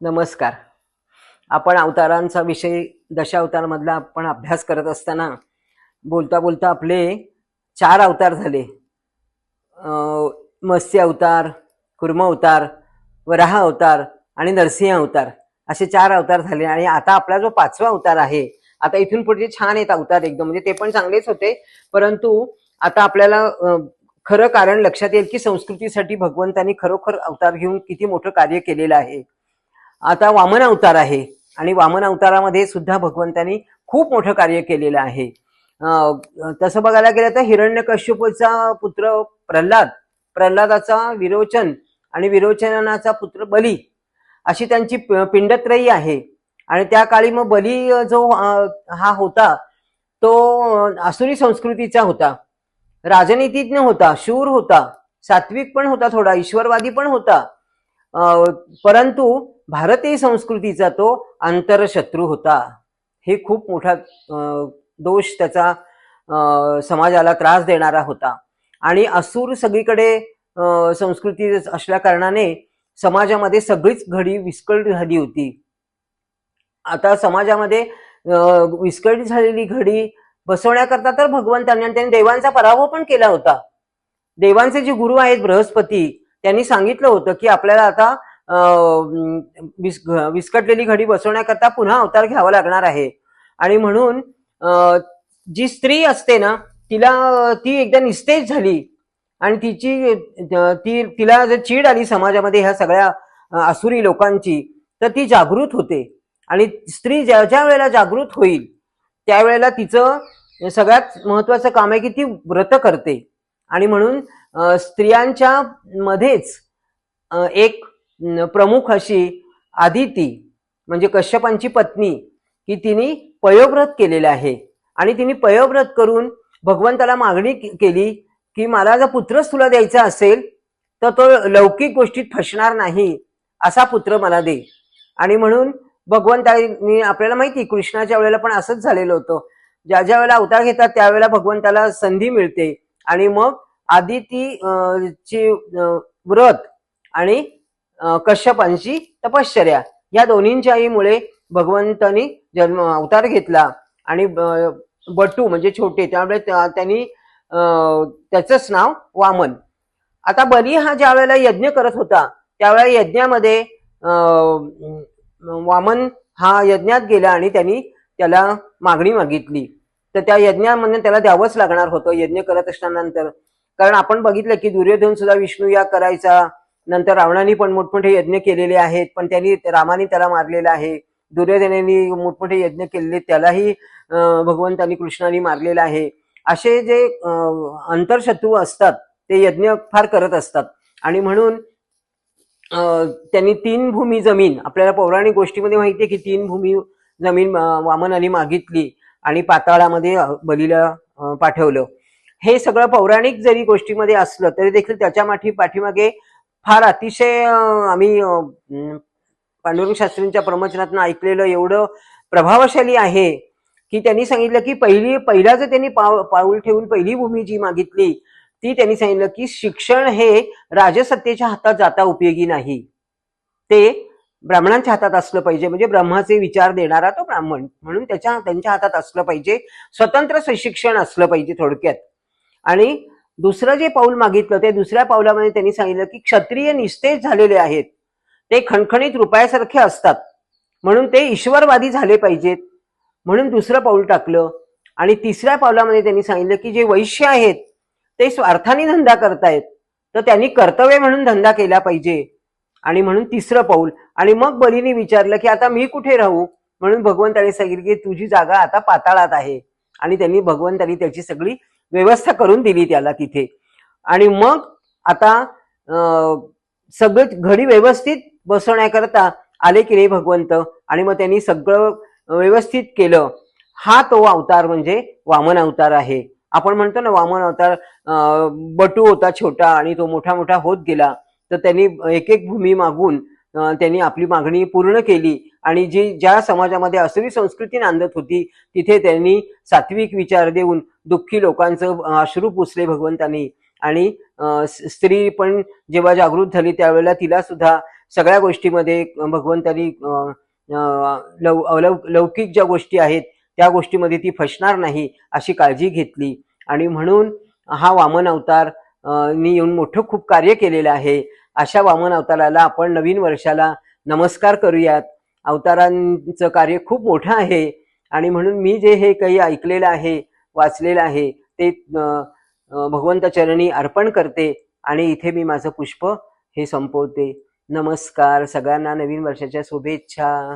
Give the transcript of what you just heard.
नमस्कार. आपण अवतारांचा विषय दशावतारमधला आपण अभ्यास करत असताना बोलता बोलता आपले चार अवतार झाले. मत्स्य अवतार कुर्म अवतार वराह अवतार आणि नरसिंह अवतार असे चार अवतार झाले आणि आता आपला जो पाचवा अवतार आहे आता इथून पुढचे छान आहेत अवतार एकदम म्हणजे ते पण चांगलेच होते. परंतु आता आपल्याला खरं कारण लक्षात येईल की संस्कृतीसाठी भगवंतांनी खरोखर अवतार घेऊन किती मोठं कार्य केलेलं आहे. आता वामन अवतार आहे. आणि वामन अवतारामध्ये सुद्धा भगवंतांनी खूप मोठं कार्य केलेलं आहे. तसं बघायला गेलं तर हिरण्यकश्यपूचा पुत्र प्रल्हाद प्रल्हादाचा विरोचन आणि विरोचनाचा पुत्र बली अशी त्यांची पिंडत्रयी आहे. आणि त्या काळी मग बली जो हा होता तो अं, आसुरी संस्कृतीचा होता. राजनीतिज्ञ होता शूर होता सात्विक पण होता थोडा ईश्वरवादी पण होता. परंतु भारतीय संस्कृतीचा तो आंतरशत्रू होता. हे खूप मोठा दोष त्याचा समाजाला त्रास देणारा होता. आणि असुर सगळीकडे संस्कृती असल्या कारणाने समाजामध्ये सगळीच घडी विस्कळीत झाली होती. आता समाजामध्ये विस्कळीत झालेली घडी बसवण्याकरता तर भगवंतांनी आणि त्यांनी देवांचा पराभव पण केला होता. देवांचे जे गुरु आहेत बृहस्पती त्यांनी सांगितलं होतं की आपल्याला आता विस- विस्कटलेली घडी बसवण्याकरता पुन्हा अवतार घ्यावा लागणार आहे. आणि म्हणून जी स्त्री असते ना तिला ती एकदा निस्तेज झाली आणि तिची ती तिला जर चीड आली समाजामध्ये ह्या सगळ्या असुरी लोकांची तर ती जागृत होते. आणि स्त्री ज्या ज्या वेळेला जागृत होईल त्यावेळेला तिचं सगळ्यात महत्वाचं काम आहे की ती व्रत करते. आणि म्हणून स्त्रियांच्या मध्येच एक प्रमुख अशी आदिती म्हणजे कश्यपांची पत्नी की तिने पयोव्रत केलेलं आहे. आणि तिने पयोव्रत करून भगवंताला मागणी केली की मला जर पुत्रच तुला द्यायचा असेल तर तो लौकिक गोष्टीत फसणार नाही असा पुत्र मला दे. आणि म्हणून भगवंतानी आपल्याला माहिती कृष्णाच्या वेळेला पण असंच झालेलं होतं. ज्या ज्या वेळेला अवतार घेतात त्यावेळेला भगवंताला संधी मिळते. आणि मग आदिती अं, ची व्रत आणि कश्यपांची तपश्चर्या. या दोन्हींच्याहीमुळे भगवंतानी जन्म अवतार घेतला आणि ब- बटू म्हणजे छोटे त्यामुळे त्यांनी त्याचंच नाव वामन. आता बली हा ज्या वेळेला यज्ञ करत होता त्यावेळेला यज्ञामध्ये वामन हा यज्ञात गेला आणि त्यांनी त्याला मागणी मागितली. तर त्या यज्ञामध्ये त्याला द्यावंच लागणार होतं यज्ञ करत असल्यानंतर. कारण आपण बघितलं की दुर्योधन सुद्धा विष्णू या करायचा नंतर रावणाने पण मोठमोठे यज्ञ केलेले आहेत पण त्यांनी रामाने त्याला मारलेला आहे दुर्योधनाने मोठमोठे यज्ञ केलेले त्यालाही भगवंतानी कृष्णाने मारलेलं आहे. असे जे अंतरशत्रू असतात ते यज्ञ फार करत असतात. आणि म्हणून त्यांनी तीन भूमी जमीन आपल्याला पौराणिक गोष्टीमध्ये माहिती आहे की तीन भूमी जमीन वामनाने मागितली आणि पाताळामध्ये बलीला पाठवलं. हे सगळं पौराणिक जरी गोष्टीमध्ये असलं तरी देखील त्याच्या माठी पाठीमागे फार अतिशय आम्ही पांडुरंग शास्त्रींच्या प्रवचनातनं ऐकलेलं एवढं प्रभावशाली आहे की त्यांनी सांगितलं की पहिली पहिला जर त्यांनी पाव पाऊल ठेवून पहिली भूमी जी मागितली ती त्यांनी सांगितलं की शिक्षण हे राजसत्तेच्या हातात जाता उपयोगी नाही. ते ब्राह्मणांच्या हातात असलं पाहिजे म्हणजे ब्रह्माचे विचार देणारा तो ब्राह्मण म्हणून त्याच्या त्यांच्या हातात असलं पाहिजे. स्वतंत्र शिक्षण असलं पाहिजे थोडक्यात. आणि दुसरं जे पाऊल मागितलं ते दुसऱ्या पावलामध्ये त्यांनी सांगितलं की क्षत्रिय निस्तेज झालेले आहेत. ते खणखणीत रुपयासारखे असतात. म्हणून ते ईश्वरवादी झाले पाहिजेत. म्हणून दुसरं पाऊल टाकलं. आणि तिसऱ्या पावलामध्ये त्यांनी सांगितलं की जे वैश्य आहेत ते स्वार्थाने धंदा करतायत. तर त्यांनी कर्तव्य म्हणून धंदा केला पाहिजे. आणि म्हणून तिसरं पाऊल. आणि मग बलीने विचारलं की आता मी कुठे राहू? म्हणून भगवंताने सांगितलं की तुझी जागा आता पाताळात आहे. आणि त्यांनी भगवंतानी त्याची सगळी व्यवस्था करून दिली त्याला तिथे. आणि मग आता सगळं घडी व्यवस्थित बसवण्याकरता आले की रे भगवंत? आणि मग त्यांनी सगळं व्यवस्थित केलं. हा तो अवतार म्हणजे वामन अवतार आहे. आपण म्हणतो ना वामन अवतार बटू होता छोटा आणि तो मोठा मोठा होत गेला. तर त्यांनी एक एक भूमी मागून त्यांनी आपली मागणी पूर्ण केली. आणि जी ज्या समाजामध्ये असुरी संस्कृती नांदत होती तिथे त्यांनी सात्विक विचार देऊन दुःखी लोकांचं अश्रू पुसले भगवंतांनी. आणि स्त्री पण जेव्हा जागृत झाली त्यावेळेला तिला सुद्धा सगळ्या गोष्टीमध्ये भगवंतानी लव अलौ लौकिक ज्या गोष्टी आहेत त्या गोष्टीमध्ये ती फसणार नाही अशी काळजी घेतली. आणि म्हणून हा वामन अवतार नी येऊन मोठं खूप कार्य केलेलं आहे. अशा वामन अवताराला आपण नवीन वर्षाला नमस्कार करूयात. अवतारांचं कार्य खूप मोठं आहे. आणि म्हणून मी जे हे काही ऐकलेलं आहे वाचलेलं आहे ते भगवंत चरणी अर्पण करते आणि इथे मी माझं पुष्प हे संपवते. नमस्कार सगळ्यांना नवीन वर्षाच्या शुभेच्छा.